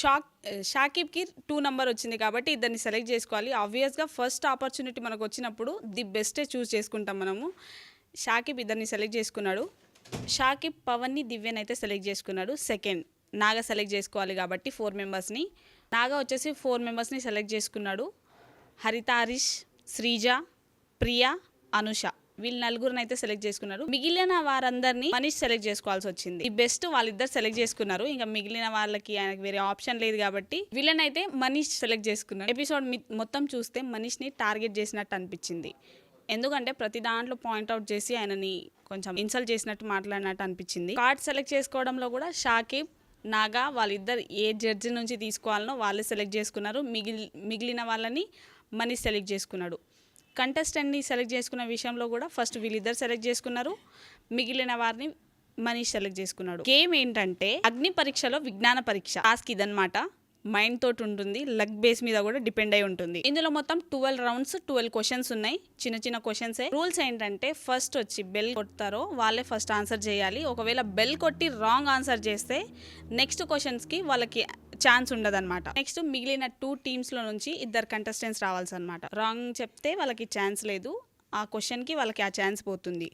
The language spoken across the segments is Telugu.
షాక్ షాకిబ్కి టూ నెంబర్ వచ్చింది కాబట్టి ఇద్దరిని సెలెక్ట్ చేసుకోవాలి. ఆబ్వియస్గా ఫస్ట్ ఆపర్చునిటీ మనకు వచ్చినప్పుడు ది బెస్టే చూస్ చేసుకుంటాం మనము. షాకిబ్ ఇద్దరిని సెలెక్ట్ చేసుకున్నాడు. షాకిబ్ పవన్ని దివ్యని అయితే సెలెక్ట్ చేసుకున్నాడు. సెకండ్ నాగా సెలెక్ట్ చేసుకోవాలి కాబట్టి ఫోర్ మెంబర్స్ని. నాగా వచ్చేసి ఫోర్ మెంబర్స్ని సెలెక్ట్ చేసుకున్నాడు. హరిత హరీష్ శ్రీజ ప్రియా అనుష. వీళ్ళు నలుగురిని అయితే సెలెక్ట్ చేసుకున్నారు. మిగిలిన వారందరినీ మనీష్ సెలెక్ట్ చేసుకోవాల్సి వచ్చింది. ఈ బెస్ట్ వాళ్ళిద్దరు సెలెక్ట్ చేసుకున్నారు. ఇంకా మిగిలిన వాళ్ళకి ఆయనకి వేరే ఆప్షన్ లేదు కాబట్టి వీళ్ళని అయితే మనీష్ సెలెక్ట్ చేసుకున్నారు. ఎపిసోడ్ మొత్తం చూస్తే మనీష్ని టార్గెట్ చేసినట్టు అనిపించింది. ఎందుకంటే ప్రతి దాంట్లో పాయింట్అవుట్ చేసి ఆయనని కొంచెం ఇన్సల్ట్ చేసినట్టు మాట్లాడినట్టు అనిపించింది. కార్డ్ సెలెక్ట్ చేసుకోవడంలో కూడా షాకిబ్ నాగా వాళ్ళిద్దరు ఏ జడ్జి నుంచి తీసుకోవాలనో వాళ్ళే సెలెక్ట్ చేసుకున్నారు. మిగిలి మిగిలిన వాళ్ళని మనీష్ సెలెక్ట్ చేసుకున్నాడు. కంటెస్టెంట్ని సెలెక్ట్ చేసుకున్న విషయంలో కూడా ఫస్ట్ వీళ్ళిద్దరు సెలెక్ట్ చేసుకున్నారు. మిగిలిన వారిని మనీష్ సెలెక్ట్ చేసుకున్నాడు. గేమ్ ఏంటంటే అగ్ని పరీక్షలో విజ్ఞాన పరీక్ష. టాస్క్ ఇదన్నమాట. మైండ్ తోటి ఉంటుంది. లక్ బేస్ మీద కూడా డిపెండ్ అయి ఉంటుంది. ఇందులో మొత్తం ట్వెల్వ్ రౌండ్స్ ట్వెల్వ్ క్వశ్చన్స్ ఉన్నాయి. చిన్న చిన్న క్వశ్చన్స్ రూల్స్ ఏంటంటే ఫస్ట్ వచ్చి బెల్ కొడతారో వాళ్ళే ఫస్ట్ ఆన్సర్ చేయాలి. ఒకవేళ బెల్ కొట్టి రాంగ్ ఆన్సర్ చేస్తే నెక్స్ట్ క్వశ్చన్స్కి వాళ్ళకి ఛాన్స్ ఉండదన్నమాట. నెక్స్ట్ మిగిలిన టూ టీమ్స్లో నుంచి ఇద్దరు కంటెస్టెంట్స్ రావాల్సి అనమాట రాంగ్ చెప్తే వాళ్ళకి ఛాన్స్ లేదు. ఆ క్వశ్చన్కి వాళ్ళకి ఆ ఛాన్స్ పోతుంది.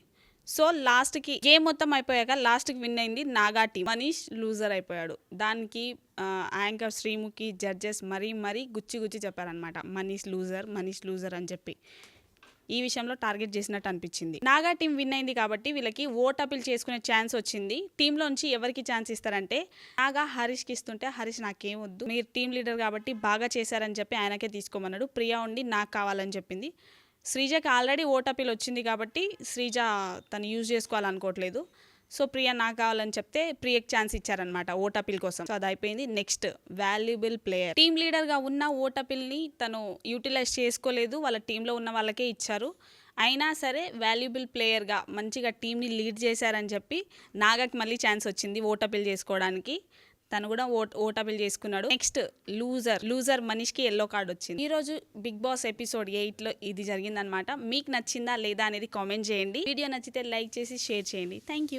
సో లాస్ట్కి గేమ్ మొత్తం అయిపోయాక లాస్ట్కి విన్ అయింది నాగా టీం మనీష్ లూజర్ అయిపోయాడు. దానికి యాంకర్ శ్రీముఖి జడ్జెస్ మరీ మరీ గుచ్చి గుచ్చి చెప్పారనమాట మనీష్ లూజర్ మనీష్ లూజర్ అని చెప్పి. ఈ విషయంలో టార్గెట్ చేసినట్టు అనిపించింది. నాగా టీం విన్ అయింది కాబట్టి వీళ్ళకి ఓట్ అపీల్ చేసుకునే ఛాన్స్ వచ్చింది. టీంలోంచి ఎవరికి ఛాన్స్ ఇస్తారంటే నాగా హరీష్కి ఇస్తుంటే హరీష్ నాకేం వద్దు. మీరు టీం లీడర్ కాబట్టి బాగా చేశారని చెప్పి ఆయనకే తీసుకోమన్నాడు. ప్రియా ఉండి నాకు కావాలని చెప్పింది. శ్రీజకి ఆల్రెడీ ఓట్ అపీల్ వచ్చింది కాబట్టి శ్రీజ తను యూజ్ చేసుకోవాలనుకోవట్లేదు. సో ప్రియ నాకు కావాలని చెప్తే ప్రియకి ఛాన్స్ ఇచ్చారనమాట ఓటపిల్ కోసం. సో అది అయిపోయింది నెక్స్ట్ వాల్యుబుల్ ప్లేయర్ టీమ్ లీడర్గా ఉన్న ఓట్ తను యూటిలైజ్ చేసుకోలేదు. వాళ్ళ టీంలో ఉన్న వాళ్ళకే ఇచ్చారు. అయినా సరే వాల్యుబుల్ ప్లేయర్గా మంచిగా టీంని లీడ్ చేశారని చెప్పి నాగకి మళ్ళీ ఛాన్స్ వచ్చింది ఓటపిల్ చేసుకోవడానికి. తను కూడా ఓట్ ఓటబిల్ చేసుకున్నాడు. నెక్స్ట్ లూజర్ లూజర్ మనిషికి ఎల్లో కార్డ్ వచ్చింది. ఈరోజు బిగ్ బాస్ ఎపిసోడ్ ఎయిట్లో ఇది జరిగిందనమాట మీకు నచ్చిందా లేదా అనేది కామెంట్ చేయండి. వీడియో నచ్చితే లైక్ చేసి షేర్ చేయండి. Thank you